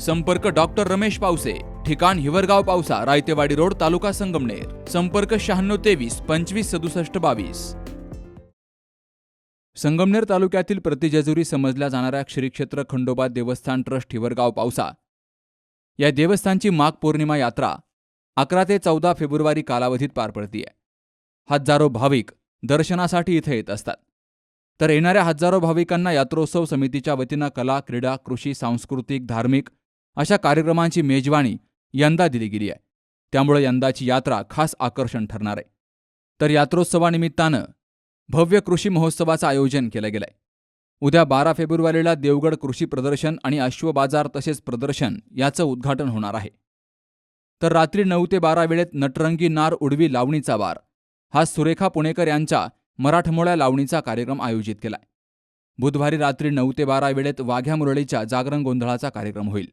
संपर्क डॉक्टर रमेश पावसे ठिकाण हिवरगाव पावसा रायतेवाडी रोड तालुका संगमनेर. संपर्क शहाण्णव तेवीस पंचवीस सदुसष्ट बावीस. संगमनेर तालुक्यातील प्रतिजेजुरी समजल्या जाणाऱ्या श्रीक्षेत्र खंडोबा देवस्थान ट्रस्ट हिवरगाव पावसा. या देवस्थानची माघ पौर्णिमा यात्रा अकरा ते चौदा फेब्रुवारी कालावधीत पार पडतीये. हजारो भाविक दर्शनासाठी इथे येत असतात. तर येणाऱ्या हजारो भाविकांना यात्रोत्सव समितीच्या वतीनं कला क्रीडा कृषी सांस्कृतिक धार्मिक अशा कार्यक्रमांची मेजवानी यंदा दिली गेली आहे. त्यामुळे यंदाची यात्रा खास आकर्षण ठरणार आहे. तर यात्रोत्सवानिमित्तानं भव्य कृषी महोत्सवाचं आयोजन केलं गेलंय. उद्या बारा फेब्रुवारीला देवगड कृषी प्रदर्शन आणि अश्व बाजार तसेच प्रदर्शन याचं उद्घाटन होणार आहे. तर रात्री नऊ ते बारा वेळेत नटरंगी नार उडवी लावणीचा वार. हा सुरेखा पुणेकर यांच्या मराठमोळ्या लावणीचा कार्यक्रम आयोजित केलाय. बुधवारी रात्री नऊ ते बारा वेळेत वाघ्या मुरळीच्या जागरण गोंधळाचा कार्यक्रम होईल.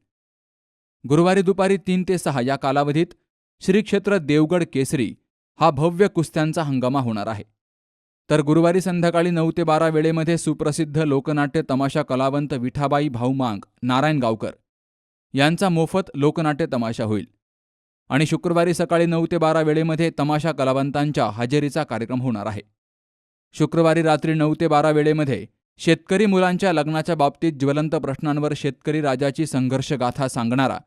गुरुवारी दुपारी तीन ते सहा या कालावधीत श्री क्षेत्र देवगड केसरी हा भव्य कुस्त्यांचा हंगामा होणार आहे. तर गुरुवारी संध्याकाळी नऊ ते बारा वेळेमध्ये सुप्रसिद्ध लोकनाट्य तमाशा कलावंत विठाबाई भाऊमांग नारायण गावकर यांचा मोफत लोकनाट्य तमाशा होईल आणि शुक्रवारी सकाळी नऊ ते बारा वेळेमध्ये तमाशा कलावंतांच्या हजेरीचा कार्यक्रम होणार आहे. शुक्रवारी रात्री नऊ ते बारा वेळेमध्ये शेतकरी मुलांच्या लग्नाच्या बाबतीत ज्वलंत प्रश्नांवर शेतकरी राजाची संघर्षगाथा सांगणारा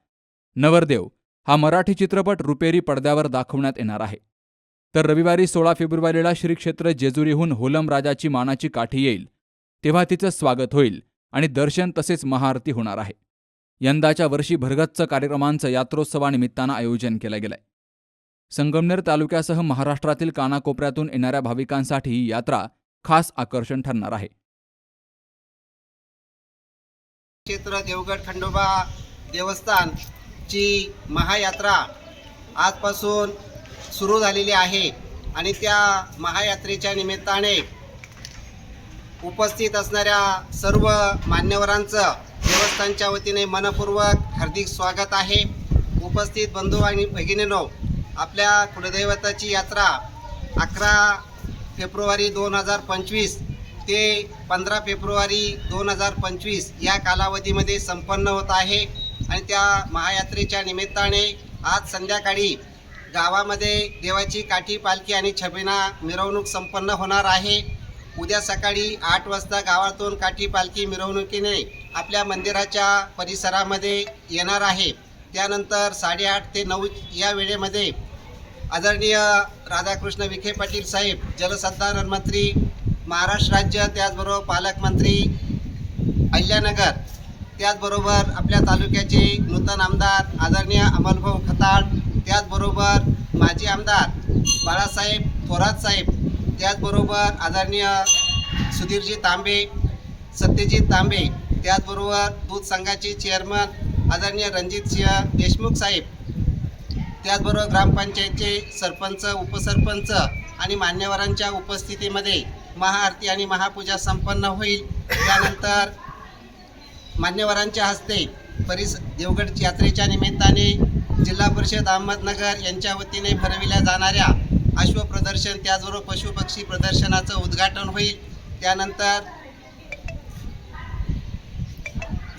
नवरदेव हा मराठी चित्रपट रुपेरी पडद्यावर दाखवण्यात येणार आहे. तर रविवारी सोळा फेब्रुवारीला श्री क्षेत्र जेजुरीहून होलम राजाची मानाची काठी येईल. तेव्हा तिचं स्वागत होईल आणि दर्शन तसेच महाआरती होणार आहे. यंदाच्या वर्षी भरगच्च कार्यक्रमांचं यात्रोत्सवानिमित्तानं आयोजन केलं गेलंय. संगमनेर तालुक्यासह महाराष्ट्रातील कानाकोपऱ्यातून येणाऱ्या भाविकांसाठी ही यात्रा खास आकर्षण ठरणार आहे. क्षेत्र देवगड खंडोबा ची महायात्रा आजपासून सुरू झालेली आहे आणि त्या महायात्रेच्या निमित्ताने उपस्थित असणाऱ्या सर्व मान्यवरांचं देवस्थानच्या वतीने मनपूर्वक हार्दिक स्वागत आहे. उपस्थित बंधू आणि भगिनीनो आपल्या कुलदैवताची यात्रा अकरा फेब्रुवारी दोन हजार पंचवीस ते पंधरा फेब्रुवारी दोन हजार पंचवीस या कालावधीमध्ये संपन्न होत आहे. आणि त्या महायात्रेच्या निमित्ताने आज संध्याकाळी गावामध्ये देवाची काठी पालखी आणि छबिना मिरवणूक संपन्न होणार आहे. उद्या सकाळी आठ वाजता गावातून काठी पालखी मिरवणुकीने आपल्या मंदिराच्या परिसरामध्ये येणार आहे. त्यानंतर साडेआठ ते नऊ या वेळेमध्ये आदरणीय राधाकृष्ण विखे पाटील साहेब जलसंधारण मंत्री महाराष्ट्र राज्य त्याचबरोबर पालकमंत्री अहिल्यानगर त्याचबरोबर आपल्या तालुक्याचे नूतन आमदार आदरणीय अमलभाऊ खताळ त्याचबरोबर माजी आमदार बाळासाहेब थोरात साहेब त्याचबरोबर आदरणीय सुधीरजी तांबे सत्यजित तांबे त्याचबरोबर दूध संघाचे चेअरमन आदरणीय रणजित सिंह देशमुख साहेब त्याचबरोबर ग्रामपंचायतचे सरपंच उपसरपंच आणि मान्यवरांच्या उपस्थितीमध्ये महाआरती आणि महापूजा संपन्न होईल. त्यानंतर मान्यवरांच्या हस्ते परिस देवगड यात्रेच्या निमित्ताने जिल्हा परिषद अहमदनगर यांच्या वतीने भरविल्या जाणाऱ्या अश्वप्रदर्शन त्याचबरोबर पशुपक्षी प्रदर्शनाचं उद्घाटन होईल. त्यानंतर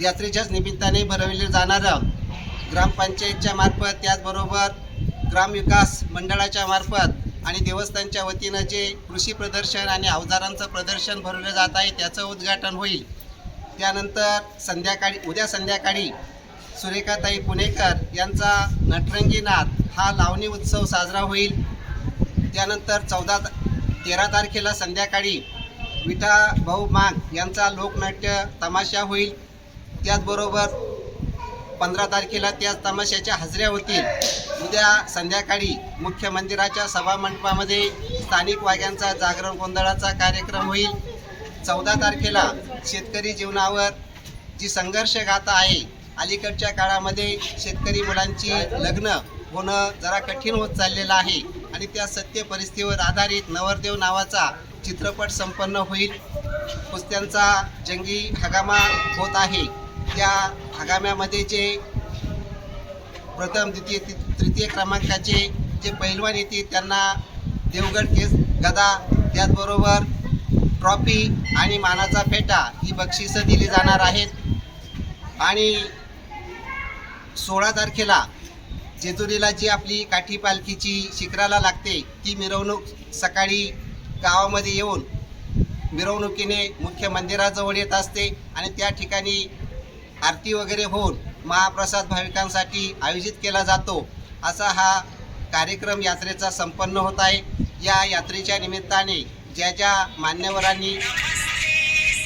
यात्रेच्याच निमित्ताने भरविले जाणारं ग्रामपंचायतच्या मार्फत त्याचबरोबर ग्रामविकास मंडळाच्या मार्फत आणि देवस्थानच्या वतीनं जे कृषी प्रदर्शन आणि अवजारांचं प्रदर्शन भरवलं जात आहे त्याचं उद्घाटन होईल. त्यानंतर संध्याकाळी उद्या संध्याकाळी सुरेखाताई पुणेकर यांचा नटरंगी नाद हा लावणी उत्सव साजरा होईल. त्यानंतर चौदा तेरा तारखेला संध्याकाळी विठा भाऊ माग यांचा लोकनाट्य तमाशा होईल. त्याचबरोबर पंधरा तारखेला त्याच तमाशाच्या हजऱ्या होतील. उद्या संध्याकाळी मुख्य मंदिराच्या सभामंडपामध्ये स्थानिक वाघ्यांचा जागरण गोंधळाचा कार्यक्रम होईल. चौदा तारखेला शेतकरी जीवनावर जी संघर्ष गाथा आहे अलीकडच्या काळामध्ये शेतकरी मुलांची लग्न होणं जरा कठीण होत चाललेलं आहे आणि त्या सत्य परिस्थितीवर आधारित नवरदेव नावाचा चित्रपट संपन्न होईल. कुस्त्यांचा जंगी हगामा होत आहे. त्या हगाम्यामध्ये जे प्रथम द्वितीय तृतीय क्रमांकाचे जे पैलवान येतील त्यांना देवगड केस गदा त्याचबरोबर ट्रॉफी आणि मानाचा फेटा ही बक्षिसं दिली जाणार आहेत. आणि सोळा तारखेला जेजुरीला जी आपली काठी पालखीची शिखराला लागते ती मिरवणूक सकाळी गावामध्ये येऊन मिरवणुकीने मुख्य मंदिराजवळ येत असते आणि त्या ठिकाणी आरती वगैरे होऊन महाप्रसाद भाविकांसाठी आयोजित केला जातो. असा हा कार्यक्रम यात्रेचा संपन्न होत आहे. या यात्रेच्या निमित्ताने ज्या ज्या मान्यवरांनी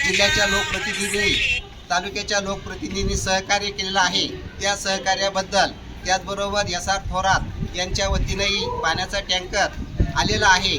जिल्ह्याच्या लोकप्रतिनिधींनी तालुक्याच्या लोकप्रतिनिधींनी सहकार्य केलेलं आहे. त्या सहकार्याबद्दल त्याचबरोबर एस आर थोरात यांच्या वतीनंही पाण्याचा टँकर आलेला आहे.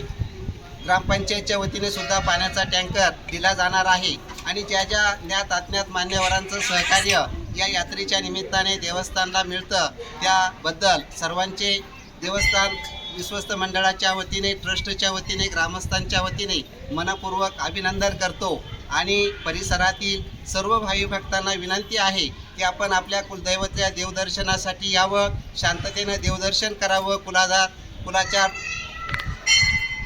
ग्रामपंचायतच्या वतीने सुद्धा पाण्याचा टँकर दिला जाणार आहे आणि ज्या ज्या ज्ञात अज्ञात मान्यवरांचं सहकार्य या यात्रेच्या निमित्ताने देवस्थानला मिळतं त्याबद्दल सर्वांचे देवस्थान विश्वस्त मंडळाच्या वतीने ट्रस्टच्या वतीने ग्रामस्थांच्या वतीने मनपूर्वक अभिनंदन करतो. आणि परिसरातील सर्व भावी भक्तांना विनंती आहे की आपण आपल्या कुलदैवत्या देवदर्शनासाठी यावं शांततेनं देवदर्शन करावं कुलाधार कुलाचार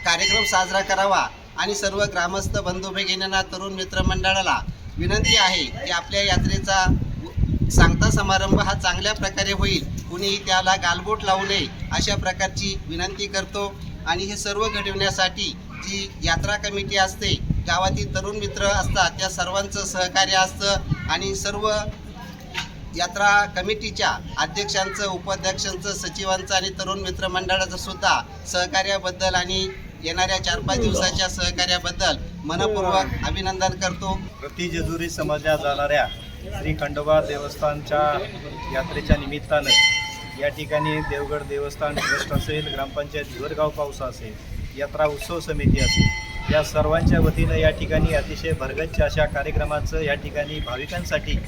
कार्यक्रम साजरा करावा आणि सर्व ग्रामस्थ बंधू भगिनींना तरुण मित्रमंडळाला विनंती आहे की आपल्या यात्रेचा सांगता समारंभ हा चांगल्या प्रकारे होईल. कुणीही त्याला गालबोट लावू नये अशा प्रकारची विनंती करतो. आणि हे सर्व घडविण्यासाठी जी यात्रा कमिटी असते गावातील तरुण मित्र असतात त्या सर्वांचं सहकार्य असतं. आणि सर्व यात्रा कमिटीच्या अध्यक्षांचं उपाध्यक्षांचं सचिवांचं आणि तरुण मित्र मंडळाचं सुद्धा सहकार्याबद्दल आणि येणाऱ्या चार पाच दिवसाच्या सहकार्याबद्दल मनपूर्वक अभिनंदन करतो. प्रति जेजुरी समजल्या जाणाऱ्या श्री खंडोबा देवस्थानच्या यात्रेच्या निमित्तानं या ठिकाणी देवगड देवस्थान ट्रस्ट असेल ग्रामपंचायत भिवरगाव पावसा असेल यात्रा उत्सव समिती असेल या सर्वांच्या वतीनं या ठिकाणी अतिशय भरगच्च अशा कार्यक्रमाचं या ठिकाणी भाविकांसाठी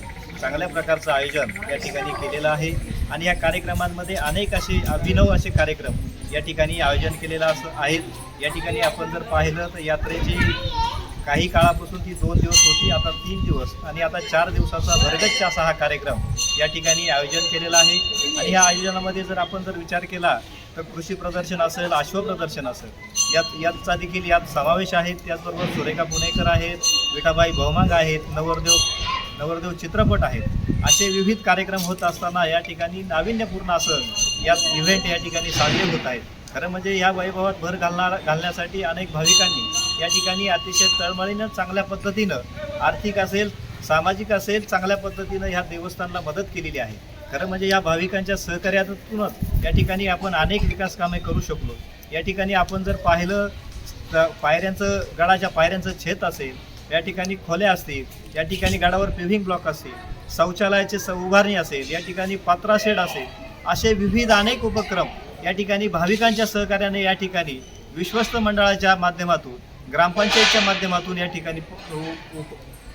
चांगल्या प्रकारचं आयोजन या ठिकाणी केलेलं आहे. आणि या कार्यक्रमांमध्ये अनेक असे अभिनव असे कार्यक्रम या ठिकाणी आयोजन केलेलं असं आहेत. या ठिकाणी आपण जर पाहिलं तर यात्रेची काही काळापासून ती दोन दिवस होती आता तीन दिवस. आणि आता चार दिवसाचा भरगच्छ असा हा कार्यक्रम या ठिकाणी आयोजन केलेला आहे. आणि या आयोजनामध्ये जर आपण जर विचार केला तर कृषी प्रदर्शन असेल अश्व प्रदर्शन असेल यात याचा देखील यात समावेश आहे. त्याचबरोबर सुरेखा पुणेकर आहेत विठाबाई बहुमांग आहेत नवरदेव नवरदेव चित्रपट आहेत. असे विविध कार्यक्रम होत असताना या ठिकाणी नाविन्यपूर्ण असं यात इव्हेंट या ठिकाणी साजरे होत आहेत. खरं म्हणजे या वैभवात भर घालणार घालण्यासाठी अनेक भाविकांनी या ठिकाणी अतिशय तळमळीनं चांगल्या पद्धतीनं आर्थिक असेल सामाजिक असेल चांगल्या पद्धतीनं ह्या देवस्थानला मदत केलेली आहे. खरं म्हणजे या भाविकांच्या सहकार्यातूनच या ठिकाणी आपण अनेक विकास कामे करू शकलो. या ठिकाणी आपण जर पाहिलं तर पायऱ्यांचं गडाच्या पायऱ्यांचं छेद असेल या ठिकाणी खोल्या असतील या ठिकाणी गडावर पेव्हिंग ब्लॉक असतील शौचालयाचे स उभारणी असेल या ठिकाणी पात्रा शेड असेल असे विविध अनेक उपक्रम या ठिकाणी भाविकांच्या सहकार्याने या ठिकाणी विश्वस्त मंडळाच्या माध्यमातून ग्रामपंचायतच्या माध्यमातून या ठिकाणी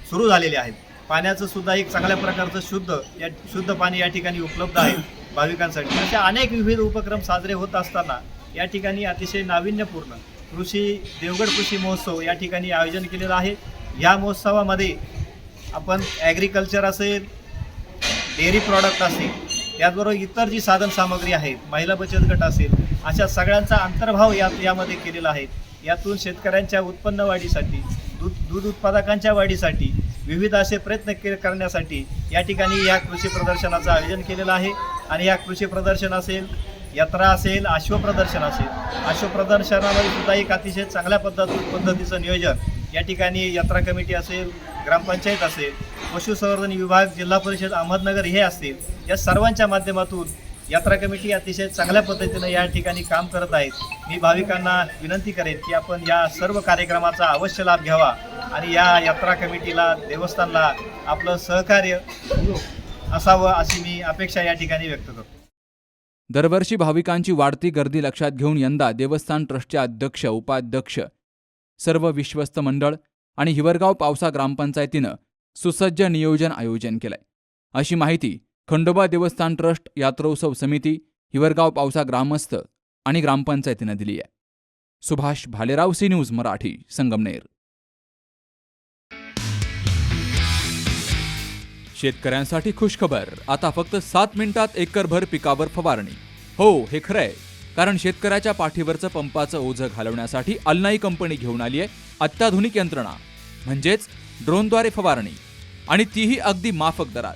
सुरू झालेले आहेत. पाण्याचं सुद्धा एक चांगल्या प्रकारचं शुद्ध या शुद्ध पाणी या ठिकाणी उपलब्ध आहे भाविकांसाठी. अशा अनेक विविध उपक्रम साजरे होत असताना या ठिकाणी अतिशय नाविन्यपूर्ण कृषी देवगड कृषी महोत्सव या ठिकाणी आयोजन केलेलं आहे. या महोत्सवामध्ये आपण ॲग्रिकल्चर असेल डेअरी प्रॉडक्ट असेल त्याचबरोबर इतर जी साधन सामग्री आहेत महिला बचत गट असेल अशा सगळ्यांचा अंतर्भाव यात यामध्ये केलेला आहे. यातून शेतकऱ्यांच्या उत्पन्न वाढीसाठी दूध दूध उत्पादकांच्या वाढीसाठी विविध असे प्रयत्न के करण्यासाठी या ठिकाणी या कृषी प्रदर्शनाचं आयोजन केलेलं आहे. आणि या कृषी प्रदर्शन असेल यात्रा असेल अश्वप्रदर्शन असेल अश्वप्रदर्शनामध्ये सुद्धा एक अतिशय चांगल्या पद्धत पद्धतीचं नियोजन या ठिकाणी यात्रा कमिटी असेल ग्रामपंचायत असेल पशुसंवर्धन विभाग जिल्हा परिषद अहमदनगर हे असतील या सर्वांच्या माध्यमातून यात्रा कमिटी अतिशय चांगल्या पद्धतीनं या ठिकाणी काम करत आहेत. मी भाविकांना विनंती करेन की आपण या सर्व कार्यक्रमाचा अवश्य लाभ घ्यावा आणि या यात्रा कमिटीला देवस्थानला आपलं सहकार्य असावं अशी मी अपेक्षा या ठिकाणी व्यक्त करतो. दरवर्षी भाविकांची वाढती गर्दी लक्षात घेऊन यंदा देवस्थान ट्रस्टचे अध्यक्ष उपाध्यक्ष सर्व विश्वस्त मंडळ आणि हिवरगाव पावसा ग्रामपंचायतीनं सुसज्ज नियोजन आयोजन केलंय. अशी माहिती खंडोबा देवस्थान ट्रस्ट यात्रोत्सव समिती हिवरगाव पावसा ग्रामस्थ आणि ग्रामपंचायतीनं दिली आहे. Subhash Bhalerao C news Marathi Sangamner. शेतकऱ्यांसाठी खुशखबर. आता फक्त सात मिनिटात एकरभर पिकावर फवारणी. हो हे खरंय. कारण शेतकऱ्याच्या पाठीवरचं पंपाचं ओझं घालवण्यासाठी अल्नाई कंपनी घेऊन आली आहे अत्याधुनिक यंत्रणा. म्हणजेच ड्रोनद्वारे फवारणी. आणि तीही अगदी माफक दरात.